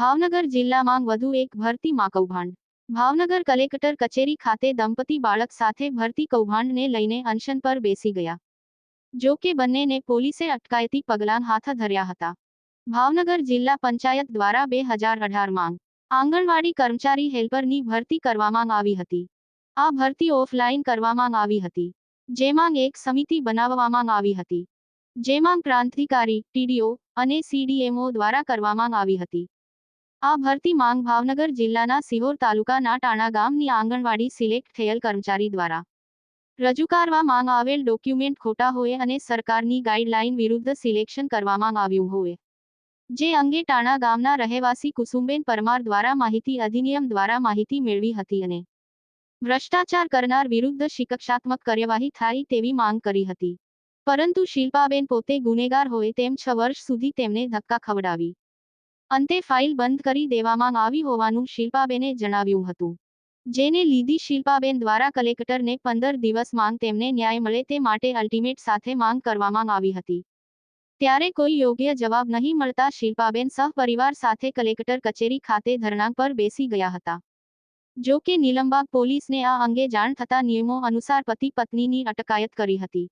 ભાવનગર જિલ્લામાં વધુ એક ભરતી માં કૌભાંડ. ભાવનગર કલેક્ટર કચેરી ખાતે દંપતી બાળક સાથે ભરતી કૌભાંડને લઈને અનશન પર બેસી ગયા. જો કે બંનેને પોલીસે અટકાયતી પગલાં હાથ ધર્યા હતા. ભાવનગર જિલ્લા પંચાયત દ્વારા બે હજાર અઢાર માંગ આંગણવાડી કર્મચારી હેલ્પરની ભરતી કરવામાં આવી હતી. આ ભરતી ઓફલાઈન કરવામાં આવી હતી. જેમાં એક સમિતિ બનાવવામાં આવી હતી. જેમાં ક્રાંતિકારી, ટીડીઓ અને સીડીએમઓ દ્વારા કરવામાં આવી હતી. આ ભરતી માંગ ભાવનગર જિલ્લાના સિહોર તાલુકાના ટાણા ગામની આંગણવાડી સિલેક્ટ થયેલ કર્મચારી દ્વારા રજૂ કરવામાં આવેલ ડોક્યુમેન્ટ ખોટા હોય અને સરકારની ગાઈડલાઈન વિરુદ્ધ સિલેક્શન કરવામાં આવ્યું હોય. જે અંગે ટાણા ગામના રહેવાસી કુસુમબેન પરમાર દ્વારા માહિતી અધિનિયમ દ્વારા માહિતી મેળવી હતી અને ભ્રષ્ટાચાર કરનાર વિરુદ્ધ શિક્ષાત્મક કાર્યવાહી થાય તેવી માંગ કરી હતી. પરંતુ શિલ્પાબેન પોતે ગુનેગાર હોય તેમ છ વર્ષ સુધી તેમને ધક્કા ખવડાવી. અંતે ફાઇલ બંધ કરી દેવામાં આવી હોવાનું શિલ્પાબેને જણાવ્યું હતું. જેને લીધી શિલ્પાબેન દ્વારા કલેક્ટરને પંદર દિવસ માંગ તેમને ન્યાય મળે તે માટે અલ્ટિમેટ સાથે માંગ કરવામાં આવી હતી. ત્યારે કોઈ યોગ્ય જવાબ નહીં મળતા શિલ્પાબેન સહપરિવાર સાથે કલેક્ટર કચેરી ખાતે ધરણા પર બેસી ગયા હતા. જો કે નીલમબાગ પોલીસને આ અંગે જાણ થતા નિયમો અનુસાર પતિ પત્નીની અટકાયત કરી હતી.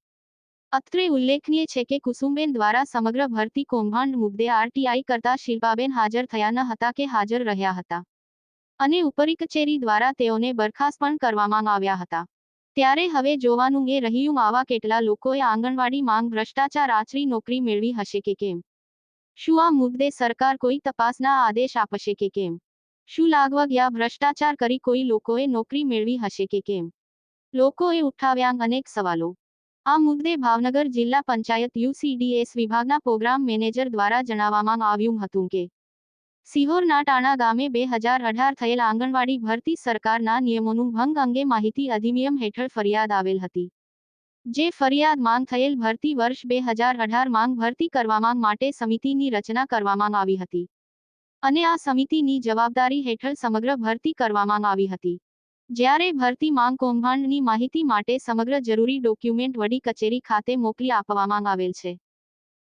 અત્રે ઉલ્લેખનીય છે કે કુસુમબેન દ્વારા સમગ્ર ભરતી કૌભાંડ મુદ્દે આરટીઆઈ કરતા શિલ્પાબેન હાજર થયા ન હતા કે હાજર રહ્યા હતા. અને ઉપરી કચેરી દ્વારા તેઓને બરખાસ્ત પણ કરવામાં આવ્યા હતા. ત્યારે હવે જોવાનું એ રહ્યું, આવા કેટલા લોકોએ આંગણવાડી માંગ, ભ્રષ્ટાચાર, આચરી નોકરી મેળવી હશે કે કેમ? શું આ મુદ્દે સરકાર કોઈ તપાસના આદેશ આપશે કે કેમ? શું લાગવા ગયા, ભ્રષ્ટાચાર કરી કોઈ લોકોએ નોકરી મેળવી હશે કે કેમ? લોકોએ ઉઠાવ્યા અનેક સવાલો. આ મુદ્દે ભાવનગર જિલ્લા પંચાયત યુસીડીએસ વિભાગના પ્રોગ્રામ મેનેજર દ્વારા જણાવવામાં આવ્યું હતું કે સિહોરના ટાણા ગામે બે હજાર અઢાર થયેલ આંગણવાડી ભરતી સરકારના નિયમોનું ભંગ અંગે માહિતી અધિનિયમ હેઠળ ફરિયાદ આવેલ હતી. જે ફરિયાદ માંગ થયેલ ભરતી વર્ષ બે હજાર અઢાર માંગ ભરતી કરવામાં માટે સમિતિની રચના કરવામાં આવી હતી. અને આ સમિતિની જવાબદારી હેઠળ સમગ્ર ભરતી કરવામાં આવી હતી. જ્યારે ભરતી માંગ કૌભાંડની માહિતી માટે સમગ્ર જરૂરી ડોક્યુમેન્ટ વડી કચેરી ખાતે મોકલી આપવામાં આવેલ છે.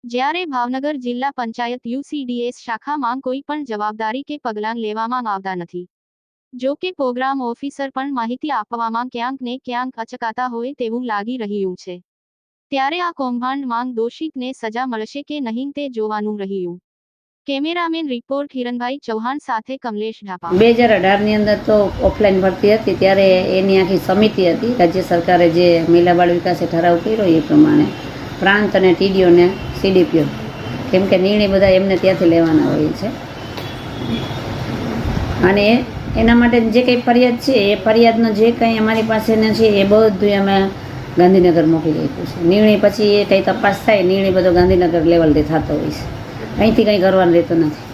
જ્યારે ભાવનગર જિલ્લા પંચાયત યુસીડીએસ શાખામાં કોઈ પણ જવાબદારી કે પગલાં લેવામાં આવતા નથી. જો કે પ્રોગ્રામ ઓફિસર પણ માહિતી આપવામાં ક્યાંક ને ક્યાંક અચકાતા હોય તેવું લાગી રહ્યું છે. ત્યારે આ કૌભાંડ માંગ દોષિતને સજા મળશે કે નહીં તે જોવાનું રહ્યું. કેમેરામેન રિપોર્ટ હિરણભાઈ ચૌહાણ સાથે કમલેશ ઢાપા બે હજાર અઢારની અંદર તો ઓફલાઈન ભરતી હતી, ત્યારે એની આખી સમિતિ હતી. રાજ્ય સરકારે જે મહિલા બાળ વિકાસે ઠરાવ કર્યો એ પ્રમાણે પ્રાંત અને ટીડીઓને સીડીપીઓ કેમ કે નિર્ણય બધા એમને ત્યાંથી લેવાના હોય છે. અને એના માટે જે કંઈ ફરિયાદ છે, એ ફરિયાદનો જે કંઈ અમારી પાસેનો છે, એ બધું અમે ગાંધીનગર મોકલી આપ્યું છે. નિર્ણય પછી એ કંઈ તપાસ થાય, નિર્ણય બધો ગાંધીનગર લેવલથી થતો હોય છે. અહીંથી કંઈ કરવાનું રહેતું નથી